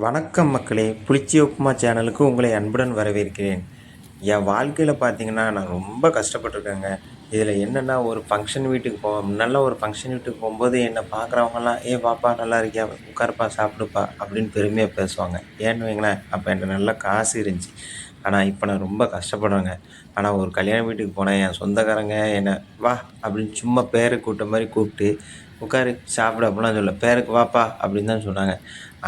வணக்கம் மக்களே. புளிச்சி உப்புமா சேனலுக்கு உங்களை அன்புடன் வரவேற்கிறேன். என் வாழ்க்கையில் பார்த்தீங்கன்னா நான் ரொம்ப கஷ்டப்பட்டிருக்கேங்க. இதில் என்னென்னா ஒரு ஃபங்க்ஷன் வீட்டுக்கு போவோம். நல்ல ஒரு ஃபங்க்ஷன் வீட்டுக்கு போகும்போது என்னை பார்க்குறவங்கலாம் ஏ பாப்பா நல்லா இருக்கியா? உட்காருப்பா சாப்பிடுப்பா அப்படின்னு பெருமையாக பேசுவாங்க. ஏன்னு வைங்களேன் அப்போ என்கிட்ட நல்ல காசு இருந்துச்சு. ஆனால் இப்போ நான் ரொம்ப கஷ்டப்படுறேங்க. ஆனால் ஒரு கல்யாண வீட்டுக்கு போனேன் என் சொந்தக்காரங்க என்னை வா அப்படின்னு சும்மா பேரை கூட்ட மாதிரி கூப்பிட்டு உட்காரு சாப்பிடு அப்படிலாம் சொல்ல பேருக்கு வாப்பா அப்படின்னு தான் சொன்னாங்க.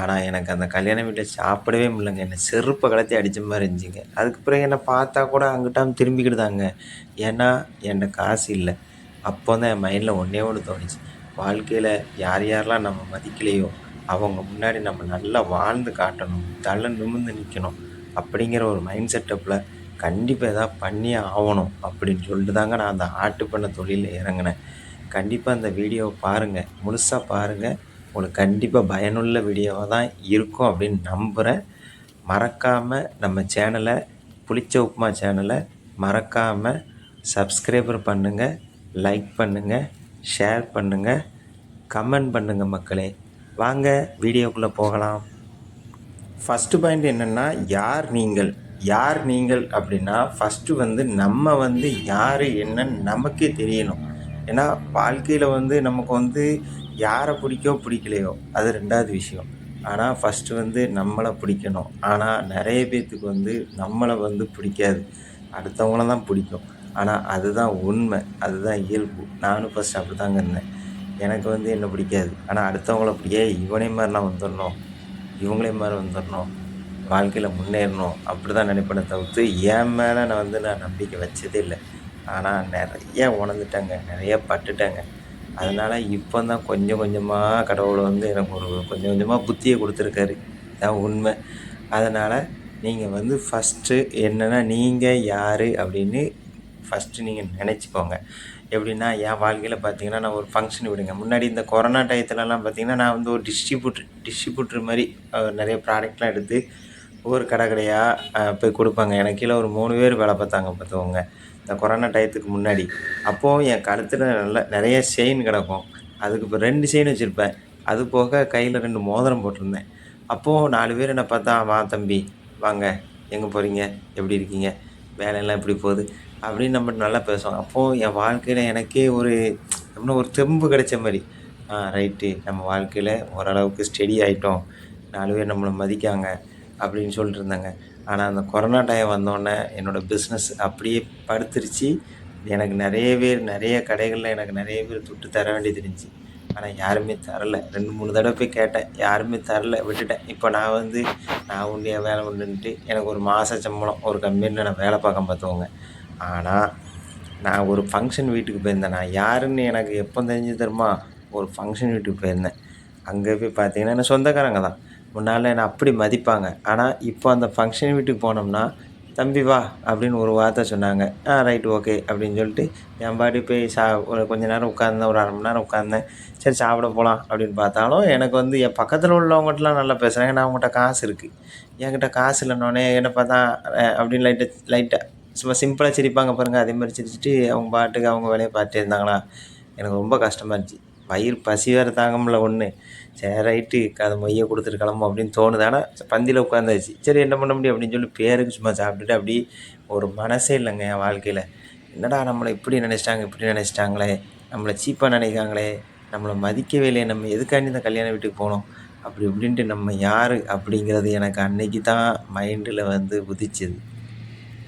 ஆனால் எனக்கு அந்த கல்யாண வீட்டில் சாப்பிடவே முடியலங்க. என்னை செருப்பை கலத்தி அடித்த மாதிரி இருந்துச்சுங்க. அதுக்கு பிறகு என்னை பார்த்தா கூட அங்கிட்டாம் திரும்பிக்கிட்டுதாங்க ஏன்னா என்கிட்ட காசு இல்லை. அப்போ தான் என் மைண்டில் ஒன்றே ஒன்று தோணுச்சு. வாழ்க்கையில் யார் யாரெல்லாம் நம்ம மதிக்கலையோ அவங்க முன்னாடி நம்ம நல்லா வாழ்ந்து காட்டணும் தலை நிமிர்ந்து நிற்கணும் அப்படிங்கிற ஒரு மைண்ட் செட்டப்பில் கண்டிப்பாக எதாவது பண்ணியே ஆகணும் அப்படின்னு சொல்லிட்டு தாங்க நான் அந்த ஆட்டு பண்ண தொழிலில் இறங்கினேன். கண்டிப்பாக அந்த வீடியோவை பாருங்கள் முழுசாக பாருங்கள் உங்களுக்கு கண்டிப்பாக பயனுள்ள வீடியோவாக தான் இருக்கும் அப்படின்னு நம்புகிறேன் மறக்காமல் நம்ம சேனலை புளிச்ச உப்புமா சேனலை மறக்காமல் சப்ஸ்கிரைபர் பண்ணுங்கள் லைக் பண்ணுங்கள் ஷேர் பண்ணுங்கள் கமெண்ட் பண்ணுங்கள் மக்களே. வாங்க வீடியோக்குள்ளே போகலாம். ஃபஸ்ட்டு பாயிண்ட் என்னென்னா யார் நீங்கள்? யார் நீங்கள் அப்படின்னா ஃபஸ்ட்டு வந்து நம்ம வந்து யார் என்னன்னு நமக்கே தெரியணும். ஏன்னா வாழ்க்கையில் வந்து நமக்கு வந்து யாரை பிடிக்கோ பிடிக்கலையோ அது ரெண்டாவது விஷயம். ஆனால் ஃபஸ்ட்டு வந்து நம்மளை பிடிக்கணும். ஆனால் நிறைய பேர்த்துக்கு வந்து நம்மளை வந்து பிடிக்காது. அடுத்தவங்கள தான் பிடிக்கும். ஆனால் அதுதான் உண்மை. அதுதான் இயல்பு. நானும் ஃபஸ்ட் அப்படி தாங்க இருந்தேன். எனக்கு வந்து என்ன பிடிக்காது. ஆனால் அடுத்தவங்கள பிடிக்காது இவனே மாதிரி நான் வந்துடணும். இவங்களே மாதிரி வந்துடணும். வாழ்க்கையில் முன்னேறணும். அப்படி தான் நினைப்பேனே தவிர்த்து என் மேலே நான் வந்து நான் நம்பிக்கை வச்சதே இல்லை. ஆனால் நிறைய உணர்ந்துட்டேங்க. நிறைய பட்டுட்டேங்க. அதனால் இப்போ தான் கொஞ்சம் கொஞ்சமாக கடவுள் வந்து எனக்கு ஒரு கொஞ்சம் கொஞ்சமாக புத்தியை கொடுத்துருக்காரு. இதான் உண்மை. அதனால் நீங்கள் வந்து ஃபஸ்ட்டு என்னென்னா நீங்கள் யார் அப்படின்னு ஃபஸ்ட்டு நீங்கள் நினச்சிக்கோங்க. எப்படின்னா என் வாழ்க்கையில் பார்த்தீங்கன்னா நான் ஒரு ஃபங்க்ஷன் விடுங்க. முன்னாடி இந்த கொரோனா டயத்துலலாம் பார்த்தீங்கன்னா நான் வந்து ஒரு டிஸ்ட்ரிபியூட்ரு டிஸ்ட்ரிபியூட்ரு மாதிரி நிறைய ப்ராடக்ட்லாம் எடுத்து ஒவ்வொரு கடை கடையாக போய் கொடுப்பாங்க. எனக்கு கீழே ஒரு மூணு பேர் வேலை பார்த்தாங்க பார்த்துக்கோங்க. இந்த கொரோனா டயத்துக்கு முன்னாடி. அப்போது என் கழுத்தில் நல்ல நிறைய செயின் கிடக்கும். அதுக்கு இப்போ ரெண்டு செயின் வச்சுருப்பேன். அது போக கையில் ரெண்டு மோதிரம் போட்டிருந்தேன். அப்போது நாலு பேர் என்னை பார்த்தா வா தம்பி வாங்க. எங்கே போகிறீங்க எப்படி இருக்கீங்க? வேலையெல்லாம் எப்படி போகுது? அப்படின்னு நம்ம நல்லா பேசுவோம் அப்போது என் வாழ்க்கையில் எனக்கே ஒரு அப்படின்னா ஒரு தெம்பு கிடைச்ச மாதிரி. ஆ ரைட்டு. நம்ம வாழ்க்கையில் ஓரளவுக்கு ஸ்டெடி ஆகிட்டோம் நாலு பேர் நம்மளை மதிக்காங்க. அப்படின்னு சொல்லிட்டு இருந்தாங்க. ஆனால் அந்த கொரோனா டைம் வந்தோடனே என்னோடய பிஸ்னஸ் அப்படியே படுத்துருச்சு. எனக்கு நிறைய பேர் நிறைய கடைகளில் எனக்கு நிறைய பேர் துட்டு தர வேண்டியது இருந்துச்சு. ஆனால் யாருமே தரல. ரெண்டு மூணு தடவை போய் கேட்டேன். யாருமே தரல. விட்டுட்டேன். இப்போ நான் வந்து நான் உண்டு என் வேலை உண்டுன்ட்டு எனக்கு ஒரு மாத சம்பளம் ஒரு கம்பெனியில் நான் வேலை பார்க்க பார்த்துவோங்க ஆனால் நான் ஒரு ஃபங்க்ஷன் வீட்டுக்கு போயிருந்தேன். நான் யாருன்னு எனக்கு எப்போ தெரிஞ்சு தெரியுமா? ஒரு ஃபங்க்ஷன் வீட்டுக்கு போயிருந்தேன். அங்கே போய் பார்த்தீங்கன்னா என்ன சொந்தக்காரங்க தான். முன்னால் என்னை அப்படி மதிப்பாங்க. ஆனால் இப்போ அந்த ஃபங்க்ஷன் வீட்டுக்கு போனோம்னா தம்பி வா அப்படின்னு ஒரு வார்த்தை சொன்னாங்க. ஆ ரைட் ஓகே அப்படின்னு சொல்லிட்டு என் பாடி போய் சா ஒரு கொஞ்ச நேரம் உட்காந்தேன் ஒரு அரை மணி நேரம் உட்காந்தேன் சரி சாப்பிட போகலாம் அப்படின்னு பார்த்தாலும் எனக்கு வந்து என் பக்கத்தில் உள்ளவங்ககிட்டலாம் நல்லா பேசுகிறாங்க நான் அவங்ககிட்ட காசு இருக்குது என்கிட்ட காசு இல்லைன்னொடனே என்ன பார்த்தா அப்படின்னு லைட்டாக லைட்டாக சும்மா சிம்பிளாக சிரிப்பாங்க பாருங்கள் அதே மாதிரி சிரிச்சிட்டு அவங்க பாட்டுக்கு அவங்க வேலையை பார்த்துட்டே இருந்தாங்களா? எனக்கு ரொம்ப கஷ்டமாக இருந்துச்சு. வயிறு பசி வேறு தாங்க ஒன்று சரி ரைட்டு அதை மொய்யை கொடுத்துட்டு கிளம்பும் அப்படின்னு தோணுது. ஆனால் பந்தியில் உட்காந்துச்சு சரி என்ன பண்ண முடியும் அப்படின்னு சொல்லி பேருக்கு சும்மா சாப்பிட்டுட்டு அப்படி ஒரு மனசே இல்லைங்க என் வாழ்க்கையில். என்னடா நம்மளை இப்படி நினச்சிட்டாங்க இப்படி நினச்சிட்டாங்களே. நம்மளை சீப்பாக நினைக்காங்களே நம்மளை மதிக்கவே இல்லையே. நம்ம எதுக்காண்டி இந்த கல்யாண வீட்டுக்கு போனோம்? அப்படி இப்படின்ட்டு நம்ம யார் அப்படிங்கிறது எனக்கு அன்னைக்கு தான் மைண்டில் வந்து உதிச்சது.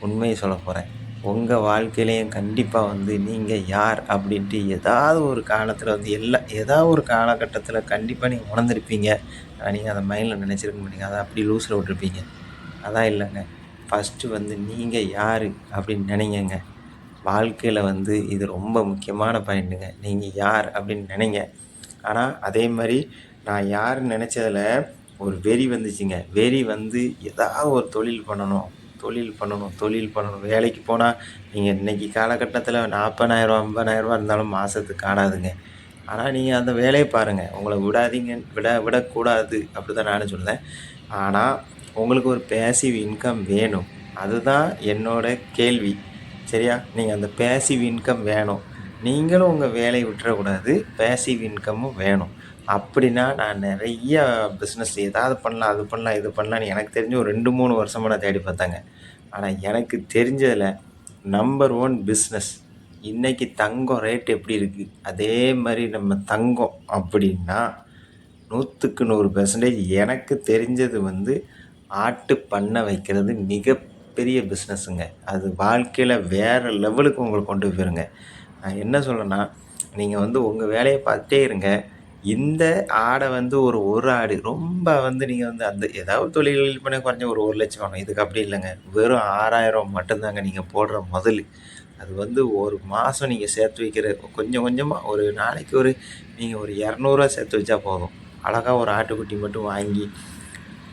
உண்மையை சொல்ல போகிறேன் உங்கள் வாழ்க்கையிலையும் கண்டிப்பாக வந்து நீங்கள் யார் அப்படின்ட்டு ஏதாவது ஒரு காலத்தில் வந்து எல்லா ஏதாவது ஒரு காலகட்டத்தில் கண்டிப்பாக நீங்கள் உணர்ந்திருப்பீங்க. நீங்கள் அதை மைண்டில் நினச்சிருக்க மாட்டீங்க. அதை அப்படி லூஸில் விட்டுருப்பீங்க. அதான் இல்லைங்க. ஃபஸ்ட்டு வந்து நீங்கள் யார் அப்படின்னு நினைங்கங்க. வாழ்க்கையில் வந்து இது ரொம்ப முக்கியமான பாயிண்ட்டுங்க நீங்கள் யார் அப்படின்னு நினைங்க. ஆனால் அதே மாதிரி நான் யார் நினச்சதில் ஒரு வெறி வந்துச்சுங்க. வெறி வந்து ஏதாவது ஒரு தொழில் பண்ணணும். தொழில் பண்ணணும் தொழில் பண்ணணும். வேலைக்கு போனால் நீங்கள் இன்றைக்கி காலகட்டத்தில் நாற்பதாயிரம் ஐம்பதாயிரரூபா இருந்தாலும் மாதத்துக்கு காணாதுங்க ஆனால் நீங்கள் அந்த வேலையை பாருங்கள் உங்களை விடாதீங்க விட விடக்கூடாது அப்படி தான் நானும் சொல்கிறேன் ஆனால் உங்களுக்கு ஒரு பேசிவ் இன்கம் வேணும். அதுதான் என்னோட கேள்வி. சரியா? நீங்கள் அந்த பேசிவ் இன்கம் வேணும். நீங்களும் உங்கள் வேலையை விட்டுறக்கூடாது. பேசிவ் இன்கமும் வேணும். அப்படின்னா நான் நிறைய பிஸ்னஸ் ஏதாவது பண்ணலாம் அது பண்ணலாம் இது பண்ணலான்னு எனக்கு தெரிஞ்சு ஒரு ரெண்டு மூணு வருஷமாக நான் தேடி பார்த்தாங்க. ஆனால் எனக்கு தெரிஞ்சதில் நம்பர் ஒன் பிஸ்னஸ் இன்றைக்கி தங்கம் ரேட் எப்படி இருக்குது அதே மாதிரி நம்ம தங்கம் அப்படின்னா நூற்றுக்கு நூறு பெர்சன்டேஜ் எனக்கு தெரிஞ்சது வந்து ஆட்டு பண்ணை வைக்கிறது மிகப்பெரிய பிஸ்னஸுங்க அது வாழ்க்கையில் வேறு லெவலுக்கு உங்களை கொண்டு போயிருங்க. நான் என்ன சொல்கிறேன்னா நீங்கள் வந்து உங்கள் வேலையை பார்த்துட்டே இருங்க. இந்த ஆடை வந்து ஒரு ஒரு ஆடு ரொம்ப வந்து நீங்கள் வந்து அந்த ஏதாவது தொழில்கள் பண்ண குறைஞ்ச ஒரு ஒரு லட்சம் வேணும் இதுக்கு அப்படி இல்லைங்க. வெறும் ஆறாயிரம் மட்டும்தாங்க நீங்கள் போடுற முதல். அது வந்து ஒரு மாதம் நீங்கள் சேர்த்து வைக்கிற கொஞ்சம் கொஞ்சமாக ஒரு நாளைக்கு ஒரு நீங்கள் ஒரு இரநூறுவா சேர்த்து வச்சா போதும். அழகாக ஒரு ஆட்டுக்குட்டி மட்டும் வாங்கி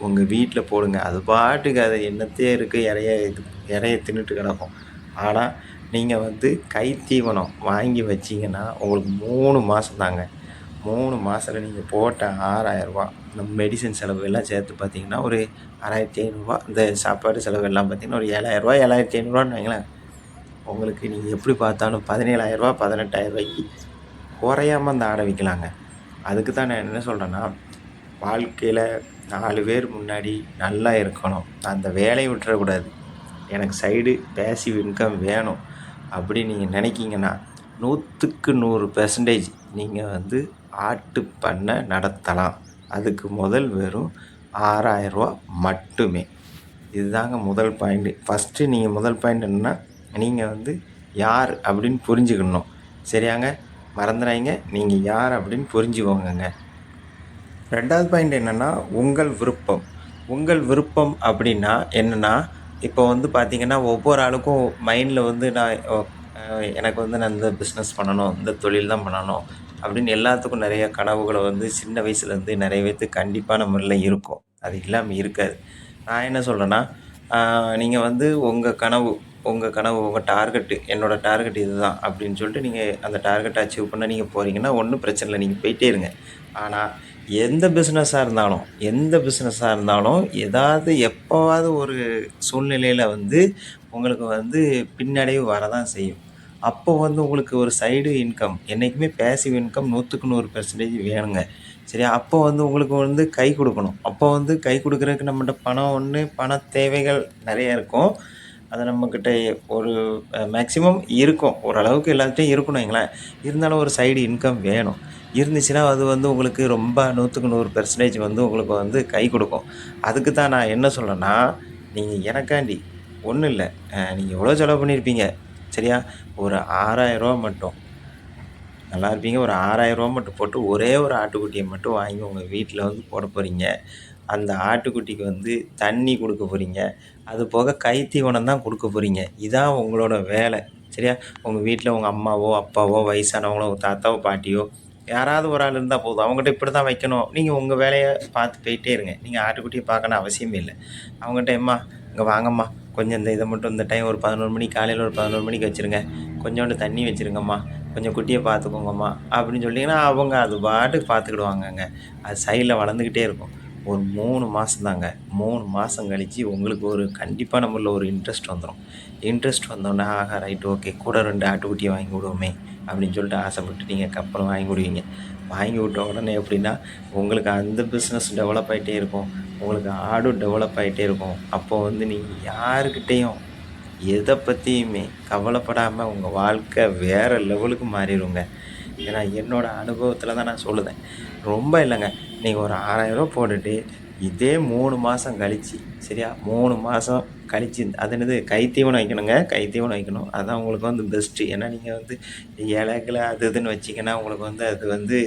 உங்கள் வீட்டில் போடுங்க. அது பாட்டுக்கு அது என்னத்தையே இருக்குது இறைய இது இறைய தின்னுட்டு கிடக்கும். ஆனால் நீங்கள் வந்து கை தீவனம் வாங்கி வச்சிங்கன்னா உங்களுக்கு மூணு மாதம் தாங்க மூணு மாதத்தில் நீங்கள் போட்ட ஆறாயிரரூபா இந்த மெடிசன் செலவு எல்லாம் சேர்த்து பார்த்தீங்கன்னா ஒரு ஆறாயிரத்தி ஐநூறுரூவா இந்த சாப்பாடு செலவு எல்லாம் பார்த்தீங்கன்னா ஒரு ஏழாயிரரூவா ஏழாயிரத்தி ஐநூறுரூவான்னு வைங்களேன். உங்களுக்கு நீங்கள் எப்படி பார்த்தாலும் பதினேழாயிரரூவா பதினெட்டாயிரரூவாய்க்கு குறையாம அந்த ஆடை விற்கலாங்க அதுக்கு தான் நான் என்ன சொல்கிறேன்னா வாழ்க்கையில் நாலு பேர் முன்னாடி நல்லா இருக்கணும். அந்த வேலையை விட்டுறக்கூடாது எனக்கு சைடு பேசிவ் இன்கம் வேணும். அப்படின்னு நீங்கள் நினைக்கிங்கன்னா நூற்றுக்கு நூறு பெர்சன்டேஜ் நீங்கள் வந்து ஆட்டு பண்ணை நடத்தலாம். அதுக்கு முதல் வெறும் ஆறாயிரரூவா மட்டுமே. இதுதாங்க முதல் பாயிண்ட்டு ஃபஸ்ட்டு நீங்கள் முதல் பாயிண்ட் என்னென்னா நீங்கள் வந்து யார் அப்படின்னு புரிஞ்சுக்கணும். சரியாங்க? மறந்துடாங்க நீங்கள் யார் அப்படின்னு புரிஞ்சுக்கோங்கங்க. ரெண்டாவது பாயிண்ட் என்னென்னா உங்கள் விருப்பம். உங்கள் விருப்பம் அப்படின்னா என்னென்னா இப்போ வந்து பார்த்திங்கன்னா ஒவ்வொரு ஆளுக்கும் மைண்டில் வந்து நான் எனக்கு வந்து நான் இந்த பிஸ்னஸ் பண்ணணும் இந்த தொழில் தான் பண்ணணும். அப்படின்னு எல்லாத்துக்கும் நிறைய கனவுகளை வந்து சின்ன வயசுலேருந்து நிறைய கண்டிப்பான முறையில் இருக்கும். அது இல்லாமல் இருக்காது. நான் என்ன சொல்கிறேன்னா நீங்கள் வந்து உங்கள் கனவு உங்கள் கனவு உங்கள் டார்கெட்டு என்னோடய டார்கெட் இதுதான் அப்படின்னு சொல்லிட்டு நீங்கள் அந்த டார்கெட்டை அச்சீவ் பண்ண நீங்கள் போகிறீங்கன்னா ஒன்றும் பிரச்சனை இல்லை. நீங்கள் போயிட்டே இருங்க. ஆனால் எந்த பிஸ்னஸாக இருந்தாலும் எந்த பிஸ்னஸாக இருந்தாலும் ஏதாவது எப்போவாவது ஒரு சூழ்நிலையில் வந்து உங்களுக்கு வந்து பின்னடைவு வரதான் செய்யும். அப்போ வந்து உங்களுக்கு ஒரு சைடு இன்கம் என்றைக்குமே பேசிவ் இன்கம் நூற்றுக்கு நூறு பெர்சன்டேஜ் வேணுங்க. சரியா? அப்போ வந்து உங்களுக்கு வந்து கை கொடுக்கணும். அப்போ வந்து கை கொடுக்குறதுக்கு நம்மகிட்ட பணம் ஒன்று பண தேவைகள் நிறைய இருக்கும். அது நம்மக்கிட்ட ஒரு மேக்ஸிமம் இருக்கும். ஓரளவுக்கு எல்லாத்தையும் இருக்கணும் வைங்களேன். இருந்தாலும் ஒரு சைடு இன்கம் வேணும். இருந்துச்சுன்னா அது வந்து உங்களுக்கு ரொம்ப நூற்றுக்கு நூறு பெர்சன்டேஜ் வந்து உங்களுக்கு வந்து கை கொடுக்கும். அதுக்கு தான் நான் என்ன சொல்கிறேன்னா நீங்கள் எனக்காண்டி ஒன்றும் இல்லை நீங்கள் எவ்வளோ செலவு பண்ணியிருப்பீங்க. சரியா? ஒரு ஆறாயிரரூவா மட்டும். நல்லா இருப்பீங்க. ஒரு ஆறாயிரரூவா மட்டும் போட்டு ஒரே ஒரு ஆட்டுக்குட்டியை மட்டும் வாங்கி உங்கள் வீட்டில் வந்து போட போகிறீங்க அந்த ஆட்டுக்குட்டிக்கு வந்து தண்ணி கொடுக்க போகிறீங்க அது போக கை தீவனம் தான் கொடுக்க போகிறீங்க இதான் உங்களோட வேலை. சரியா? உங்கள் வீட்டில் உங்கள் அம்மாவோ அப்பாவோ வயசானவங்களோ உங்கள் தாத்தாவோ பாட்டியோ யாராவது ஒரு ஆள் இருந்தால் போதும். அவங்ககிட்ட இப்படி தான் வைக்கணும். நீங்கள் உங்கள் வேலையை பார்த்து போயிட்டே இருங்க. நீங்கள் ஆட்டுக்குட்டியை பார்க்கணும் அவசியமே இல்லை. அவங்ககிட்ட எம்மா இங்கே வாங்கம்மா. கொஞ்சம் இந்த இதை மட்டும் இந்த டைம் ஒரு பதினோரு மணிக்கு காலையில் ஒரு பதினோரு மணிக்கு வச்சுருங்க. கொஞ்சோண்டு தண்ணி வச்சுருங்கம்மா. கொஞ்சம் குட்டியை பார்த்துக்கோங்கம்மா. அப்படின்னு சொல்லிங்கன்னா அவங்க அது பாட்டுக்கு பார்த்துக்கிடுவாங்கங்க. அது சைடில் வளர்ந்துக்கிட்டே இருக்கும். ஒரு மூணு மாதம் தாங்க. மூணு மாதம் கழித்து உங்களுக்கு ஒரு கண்டிப்பாக நம்மள ஒரு இன்ட்ரெஸ்ட் வந்துடும் இன்ட்ரெஸ்ட் வந்தோடனே ஆஹா ரைட் ஓகே கூட ரெண்டு ஆட்டுக்குட்டியை வாங்கி விடுவோமே அப்படின்னு சொல்லிட்டு ஆசைப்பட்டு நீங்கள் கப்பலும் வாங்கி விடுவீங்க வாங்கி விட்ட உடனே எப்படின்னா உங்களுக்கு அந்த பிஸ்னஸ் டெவலப் ஆகிட்டே இருக்கும். உங்களுக்கு ஆடும் டெவலப் ஆகிட்டே இருக்கும். அப்போது வந்து நீங்கள் யாருக்கிட்டேயும் எதை பற்றியுமே கவலைப்படாமல் உங்கள் வாழ்க்கை வேறு லெவலுக்கு மாறிடுங்க. ஏன்னா என்னோடய அனுபவத்தில் தான் நான் சொல்லுதேன். ரொம்ப இல்லைங்க. நீங்கள் ஒரு ஆறாயிரரூவா போட்டுட்டு இதே மூணு மாதம் கழிச்சு சரியா? மூணு மாதம் கழிச்சு அது என்னது? கைத்தீவனம் வைக்கணுங்க. கைத்தீவனம் வைக்கணும். அதுதான் உங்களுக்கு வந்து பெஸ்ட்டு ஏன்னா நீங்கள் வந்து ஏழைக்கில் அது இதுன்னு வச்சிங்கன்னா உங்களுக்கு வந்து அது வந்து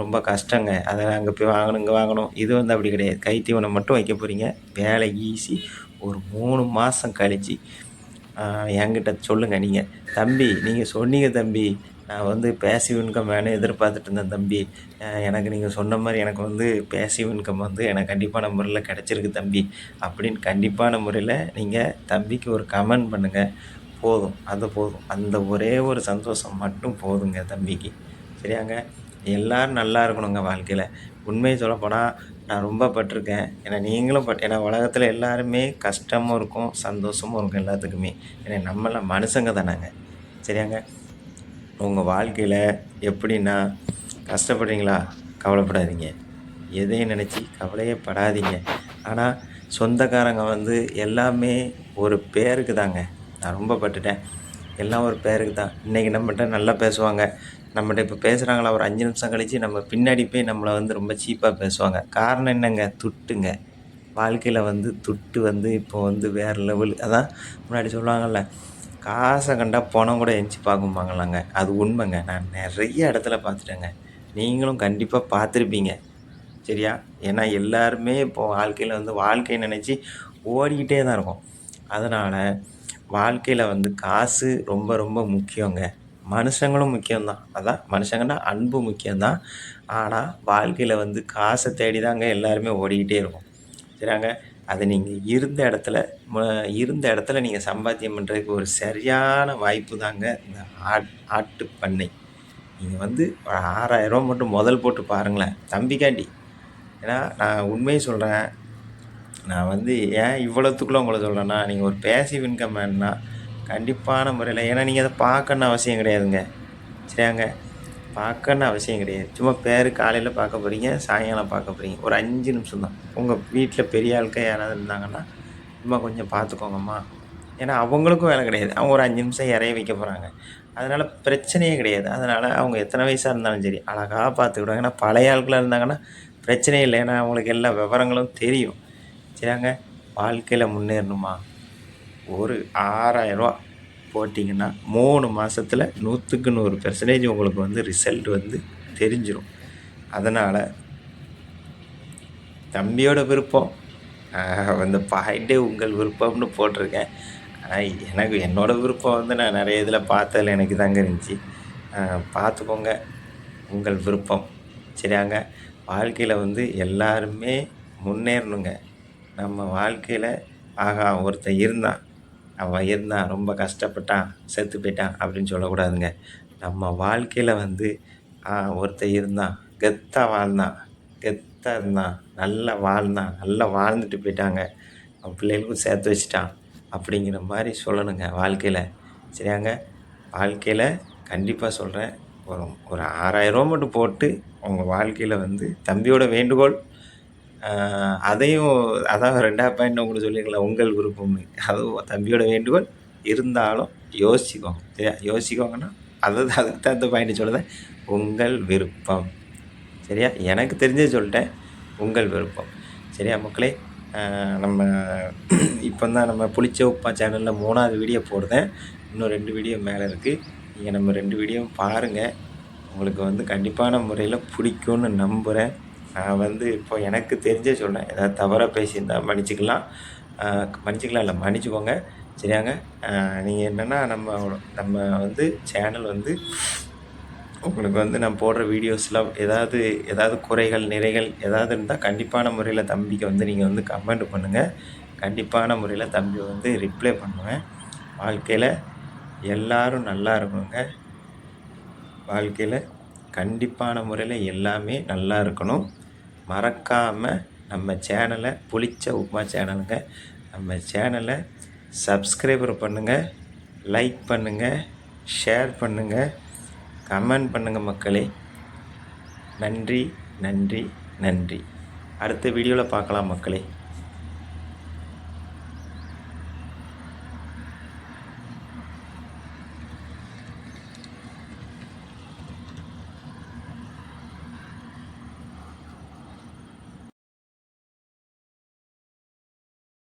ரொம்ப கஷ்டங்க. அதை அங்கே போய் வாங்கணும் இங்கே வாங்கணும். இது வந்து அப்படி கிடையாது. கைத்தீவனம் மட்டும் வைக்க போகிறீங்க வேலை ஈஸி ஒரு மூணு மாதம் கழிச்சு என்கிட்ட சொல்லுங்கள் நீங்கள் தம்பி நீங்கள் சொன்னீங்க தம்பி. நான் வந்து பேசிவ் இன்கம் வேணும் எதிர்பார்த்துட்டு இருந்தேன் தம்பி. எனக்கு நீங்கள் சொன்ன மாதிரி எனக்கு வந்து பேசிவ் இன்கம் வந்து எனக்கு கண்டிப்பான முறையில் கிடச்சிருக்கு தம்பி. அப்படின்னு கண்டிப்பான முறையில் நீங்கள் தம்பிக்கு ஒரு கமெண்ட் பண்ணுங்கள் போதும் அது போதும். அந்த ஒரே ஒரு சந்தோஷம் மட்டும் போதுங்க தம்பிக்கு. சரியாங்க? எல்லோரும் நல்லா இருக்கணுங்க வாழ்க்கையில். உண்மையை சொல்லப்போனால் நான் ரொம்ப பட்டிருக்கேன். ஏன்னா நீங்களும் பட் ஏன்னா உலகத்தில் எல்லாருமே கஷ்டமும் இருக்கும் சந்தோஷமும் இருக்கும் எல்லாத்துக்குமே. ஏன்னா நம்மளாம் மனுஷங்க தானாங்க. சரியாங்க? உங்கள் வாழ்க்கையில் எப்படின்னா கஷ்டப்படுறீங்களா? கவலைப்படாதீங்க. எதையும் நினச்சி கவலையே படாதீங்க. ஆனால் சொந்தக்காரங்க வந்து எல்லாமே ஒரு பேருக்கு தாங்க. நான் ரொம்ப பட்டுட்டேன். எல்லாம் ஒரு பேருக்கு தான். இன்றைக்கி நம்மகிட்ட நல்லா பேசுவாங்க. நம்மகிட்ட இப்போ பேசுகிறாங்களா ஒரு அஞ்சு நிமிஷம் கழித்து நம்ம பின்னாடி போய் நம்மளை வந்து ரொம்ப சீப்பாக பேசுவாங்க. காரணம் என்னங்க? துட்டுங்க. வாழ்க்கையில் வந்து துட்டு வந்து இப்போ வந்து வேறு லெவல் அதான் முன்னாடி சொல்லுவாங்கள்ல காசை கண்டா பணம் கூட எஞ்சி பார்க்கும்பாங்களாங்க. அது உண்மைங்க. நான் நிறைய இடத்துல பார்த்துட்டேங்க. நீங்களும் கண்டிப்பாக பார்த்துருப்பீங்க. சரியா? ஏன்னா எல்லாருமே இப்போ வாழ்க்கையில் வந்து வாழ்க்கையை நினச்சி ஓடிக்கிட்டே தான் இருக்கும். அதனால் வாழ்க்கையில் வந்து காசு ரொம்ப ரொம்ப முக்கியங்க. மனுஷங்களும் முக்கியம்தான். அதான் மனுஷங்கன்னா அன்பு முக்கியம்தான். ஆனால் வாழ்க்கையில் வந்து காசை தேடி தாங்க எல்லாருமே ஓடிக்கிட்டே இருக்கும். சரியாங்க? அது நீங்கள் இருந்த இடத்துல இருந்த இடத்துல நீங்கள் சம்பாத்தியம் பண்ணுறதுக்கு ஒரு சரியான வாய்ப்பு தாங்க இந்த ஆட் ஆட்டு பண்ணை. நீங்கள் வந்து ஆறாயிரம் ஆறாயிரரூவா மட்டும் முதல் போட்டு பாருங்களேன் தம்பிக்காண்டி. ஏன்னா நான் உண்மையை சொல்கிறேன் நான் வந்து ஏன் இவ்வளோத்துக்குள்ளே உங்களை சொல்கிறேன்னா நீங்கள் ஒரு பேசிவ் இன்கம் வேணுன்னா கண்டிப்பான முறையில் ஏன்னா நீங்கள் அதை பார்க்கணுன்னு அவசியம் கிடையாதுங்க. சரியாங்க? பார்க்கணுன்னு அவசியம் கிடையாது. சும்மா பேர் காலையில் பார்க்க போகிறீங்க சாயங்காலம் பார்க்க போகிறீங்க ஒரு அஞ்சு நிமிஷம் தான் உங்கள் வீட்டில் பெரிய ஆட்கள் யாராவது இருந்தாங்கன்னா சும்மா கொஞ்சம் பார்த்துக்கோங்கம்மா. ஏன்னா அவங்களுக்கும் வேலை கிடையாது. அவங்க ஒரு அஞ்சு நிமிஷம் இறைய வைக்க போகிறாங்க அதனால் பிரச்சனையே கிடையாது. அதனால் அவங்க எத்தனை வயசாக இருந்தாலும் சரி அழகாக பார்த்துக்கிடுவாங்க. ஏன்னா பழைய ஆட்களாக இருந்தாங்கன்னா பிரச்சனையே இல்லை. ஏன்னா அவங்களுக்கு எல்லா விவரங்களும் தெரியும். சரியாங்க? வாழ்க்கையில் முன்னேறணுமா? ஒரு ஆறாயிரரூவா போட்டிங்கன்னா மூணு மாதத்தில் நூற்றுக்கு நூறு பெர்சன்டேஜ் உங்களுக்கு வந்து ரிசல்ட் வந்து தெரிஞ்சிடும் அதனால் தம்பியோட விருப்பம். வந்து அந்த பாயிண்டே உங்கள் விருப்பம்னு போட்டிருக்கேன். ஆனால் எனக்கு என்னோடய விருப்பம் வந்து நான் நிறைய இதில் பார்த்ததில் எனக்கு தாங்க இருந்துச்சு. பார்த்துக்கோங்க. உங்கள் விருப்பம். சரியாங்க? வாழ்க்கையில் வந்து எல்லாருமே முன்னேறணுங்க. நம்ம வாழ்க்கையில் ஆகா ஒருத்தன் இருந்தான். அவன் இருந்தான் ரொம்ப கஷ்டப்பட்டான் செத்து போயிட்டான் அப்படின்னு சொல்லக்கூடாதுங்க. நம்ம வாழ்க்கையில் வந்து ஒருத்தர் ஒருத்தன் இருந்தான் கெத்தாக வாழ்ந்தான் கெத்தாக இருந்தான் நல்லா வாழ்ந்தான் நல்லா வாழ்ந்துட்டு போயிட்டாங்க. அவன் பிள்ளைகளுக்கும் சேர்த்து வச்சிட்டான் அப்படிங்கிற மாதிரி சொல்லணுங்க வாழ்க்கையில். சரியாங்க? வாழ்க்கையில் கண்டிப்பாக சொல்கிறேன் ஒரு ஒரு ஆறாயிரரூவா மட்டும் போட்டு உங்கள் வாழ்க்கையில் வந்து தம்பியோட வேண்டுகோள் அதையும் அதான் ரெண்டாவது பாயிண்ட் உங்களுக்கு சொல்லியிருக்கலாம் உங்கள் விருப்பம்னு அதுவும் தம்பியோட வேண்டுகோள். இருந்தாலும் யோசிக்கோங்க சரியா? யோசிக்கோங்கன்னா அதை அதுக்கு தான் அந்த பாயிண்ட் சொல்லுதேன் உங்கள் விருப்பம். சரியா? எனக்கு தெரிஞ்சே சொல்லிட்டேன். உங்கள் விருப்பம். சரியா மக்களே? நம்ம இப்போ தான் நம்ம புளிச்ச உப்பா சேனலில் மூணாவது வீடியோ போடுறேன். இன்னும் ரெண்டு வீடியோ மேலே இருக்குது நீங்கள் நம்ம ரெண்டு வீடியோவும் பாருங்கள் உங்களுக்கு வந்து கண்டிப்பான முறையில் பிடிக்கும்னு நம்புகிறேன் நான் வந்து இப்போ எனக்கு தெரிஞ்சே சொல்கிறேன் ஏதாவது தவறாக பேசியிருந்தால் மன்னிச்சிக்கலாம். மன்னிச்சிக்கலாம் இல்லை மன்னிச்சுக்கோங்க. சரியாங்க? நீங்கள் என்னென்னா நம்ம நம்ம வந்து சேனல் வந்து உங்களுக்கு வந்து நான் போடுற வீடியோஸில் ஏதாவது ஏதாவது குறைகள் நிறைகள் ஏதாவது இருந்தால் கண்டிப்பான முறையில் தம்பிக்கு வந்து நீங்கள் வந்து கமெண்ட் பண்ணுங்கள் கண்டிப்பான முறையில் தம்பி வந்து ரிப்ளை பண்ணுவேன். வாழ்க்கையில் எல்லோரும் நல்லா இருக்கணுங்க. வாழ்க்கையில் கண்டிப்பான முறையில் எல்லாமே நல்லா இருக்கணும். மறக்காமல் நம்ம சேனலை புளிச்ச உப்புமா சேனலுங்க நம்ம சேனலை சப்ஸ்கிரைபர் பண்ணுங்கள் லைக் பண்ணுங்கள் ஷேர் பண்ணுங்கள் கமெண்ட் பண்ணுங்கள் மக்களே. நன்றி நன்றி நன்றி. அடுத்த வீடியோவில் பார்க்கலாம் மக்களே.